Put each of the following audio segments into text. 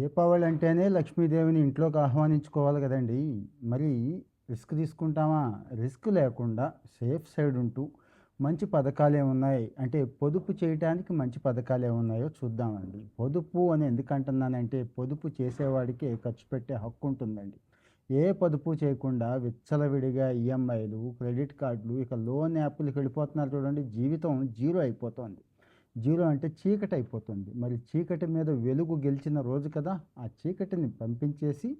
దీపావళి అంటేనే లక్ష్మీదేవిని ఇంట్లోకి ఆహ్వానించుకోవాలి కదండీ! మరి రిస్క్ తీసుకుంటామా? రిస్క్ లేకుండా సేఫ్ సైడ్ ఉంటూ మంచి పథకాలేమున్నాయి అంటే పొదుపు చేయటానికి మంచి పథకాలేమున్నాయో చూద్దామండి. పొదుపు అని ఎందుకంటున్నానంటే పొదుపు చేసేవాడికే ఖర్చు పెట్టే హక్కు ఉంటుందండి. ఏ పొదుపు చేయకుండా విచ్చలవిడిగా ఈఎంఐలు, క్రెడిట్ కార్డులు ఇక లోన్ యాప్‌లకి వెళ్ళిపోతున్నారు చూడండి. జీవితం జీరో అయిపోతోంది. జీరో అంటే చీకటి అయిపోతుంది మరి చీకటి మీద వెలుగు గెలిచిన రోజు కదా! ఆ చీకటిని పంపించేసి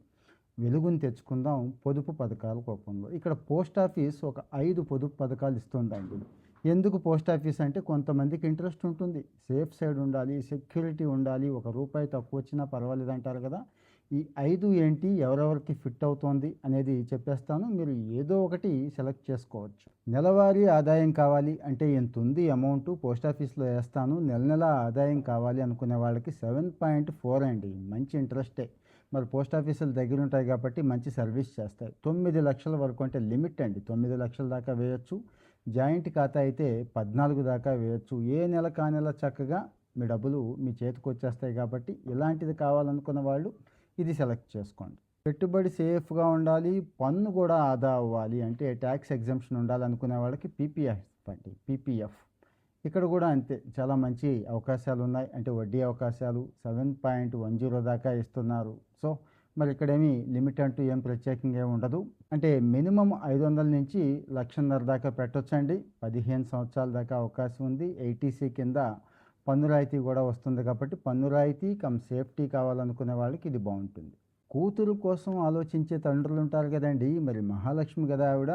వెలుగుని తెచ్చుకుందాం పొదుపు పథకాల రూపంలో. ఇక్కడ పోస్ట్ ఆఫీస్ ఒక ఐదు పొదుపు పథకాలు ఇస్తుందండి. ఎందుకు పోస్ట్ ఆఫీస్ అంటే కొంతమందికి ఇంట్రెస్ట్ ఉంటుంది. సేఫ్ సైడ్ ఉండాలి, సెక్యూరిటీ ఉండాలి, ఒక రూపాయి తప్పు వచ్చినా పర్వాలేదు అంటారు కదా! ఈ ఐదు ఏంటి? ఎవరెవరికి ఫిట్ అవుతోంది అనేది చెప్పేస్తాను. మీరు ఏదో ఒకటి సెలెక్ట్ చేసుకోవచ్చు. నెలవారీ ఆదాయం కావాలి అంటే ఎంత ఉంది అమౌంటు పోస్ట్ ఆఫీస్‌లో వేస్తాను నెల నెలా ఆదాయం కావాలి అనుకునే వాళ్ళకి 7.4 అండి. మంచి ఇంట్రెస్టే. మరి పోస్ట్ ఆఫీసులు దగ్గర ఉంటాయి కాబట్టి మంచి సర్వీస్ చేస్తాయి. 9,00,000 వరకు అంటే లిమిట్ అండి. 9,00,000 దాకా వేయచ్చు జాయింట్ ఖాతా అయితే 14 దాకా వేయచ్చు ఏ నెల కా నెల చక్కగా మీ డబ్బులు మీ చేతికి వచ్చేస్తాయి కాబట్టి ఇలాంటిది కావాలనుకున్న వాళ్ళు ఇది సెలెక్ట్ చేసుకోండి. పెట్టుబడి సేఫ్‌గా ఉండాలి. పన్ను కూడా ఆదా అవ్వాలి. అంటే టాక్స్ ఎగ్జంప్షన్ ఉండాలనుకునే వాళ్ళకి పీపీఎఫ్ అండి. పీపీఎఫ్. ఇక్కడ కూడా అంతే చాలా మంచి అవకాశాలు ఉన్నాయి అంటే వడ్డీ అవకాశాలు 7.10 దాకా ఇస్తున్నారు. సో, మరి ఇక్కడేమీ లిమిట్ అంటూ ఏం ప్రత్యేకంగా ఉండదు. అంటే మినిమం ఐదు వందల నుంచి లక్షన్నర దాకా పెట్టొచ్చండి. 15 సంవత్సరాల దాకా అవకాశం ఉంది. ఎయిటీసీ కింద పన్ను రాయితీ కూడా వస్తుంది కాబట్టి పన్ను రాయితీ కమ్ సేఫ్టీ కావాలనుకునే వాళ్ళకి ఇది బాగుంటుంది కూతురు కోసం ఆలోచించే తండ్రులు ఉంటారు కదండి మరి మహాలక్ష్మి గదా ఆవిడ.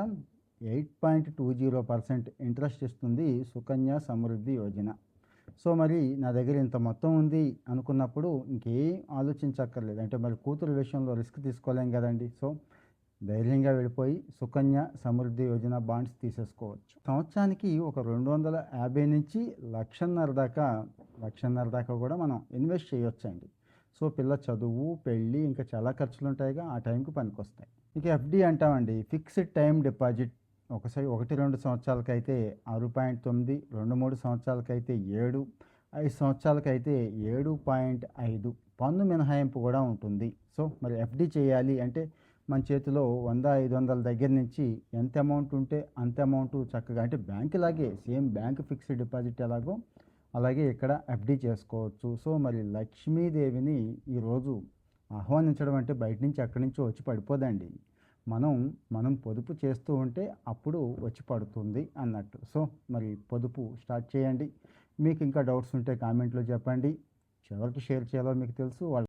8.20% ఇంట్రెస్ట్ ఇస్తుంది సుకన్య సమృద్ధి యోజన. సో, మరి నా దగ్గర ఇంత మొత్తం ఉంది అనుకున్నప్పుడు ఇంకేం ఆలోచించక్కర్లేదు. అంటే మరి కూతురు విషయంలో రిస్క్ తీసుకోలేం కదండి సో, ధైర్యంగా వెళ్ళిపోయి సుకన్య సమృద్ధి యోజన బాండ్స్ తీసేసుకోవచ్చు. సంవత్సరానికి ఒక 250 నుంచి లక్షన్నర దాకా లక్షన్నర దాకా కూడా మనం ఇన్వెస్ట్ చేయొచ్చండి. సో, పిల్ల చదువు, పెళ్ళి ఇంకా చాలా ఖర్చులు ఉంటాయిగా ఆ టైంకి పనికొస్తాయి. ఇక ఎఫ్‌డి అంటామండి. ఫిక్స్డ్ టైం డిపాజిట్ ఒకసారి 1, 2 సంవత్సరాలకైతే 6.9 2, 3 సంవత్సరాలకైతే 7 5 సంవత్సరాలకైతే 7.5 పన్ను మినహాయింపు కూడా ఉంటుంది. సో, మరి ఎఫ్‌డి చేయాలి అంటే మన చేతిలో వంద ఐదు వందల దగ్గర నుంచి ఎంత అమౌంట్ ఉంటే అంత అమౌంట్ చక్కగా అంటే బ్యాంకులాగే సేమ్ బ్యాంక్ ఫిక్స్డ్ డిపాజిట్ ఎలాగో అలాగే ఇక్కడ ఎఫ్‌డి చేసుకోవచ్చు. సో, మరి లక్ష్మీదేవిని ఈరోజు ఆహ్వానించడం అంటే బయట నుంచి అక్కడి నుంచో వచ్చి పడిపోదండి. మనం మనం పొదుపు చేస్తూ ఉంటే అప్పుడు వచ్చి పడుతుంది అన్నట్టు. సో, మరి పొదుపు స్టార్ట్ చేయండి. మీకు ఇంకా డౌట్స్ ఉంటే కామెంట్‌లో చెప్పండి. ఎవరికి షేర్ చేయాలో మీకు తెలుసు. వాళ్ళ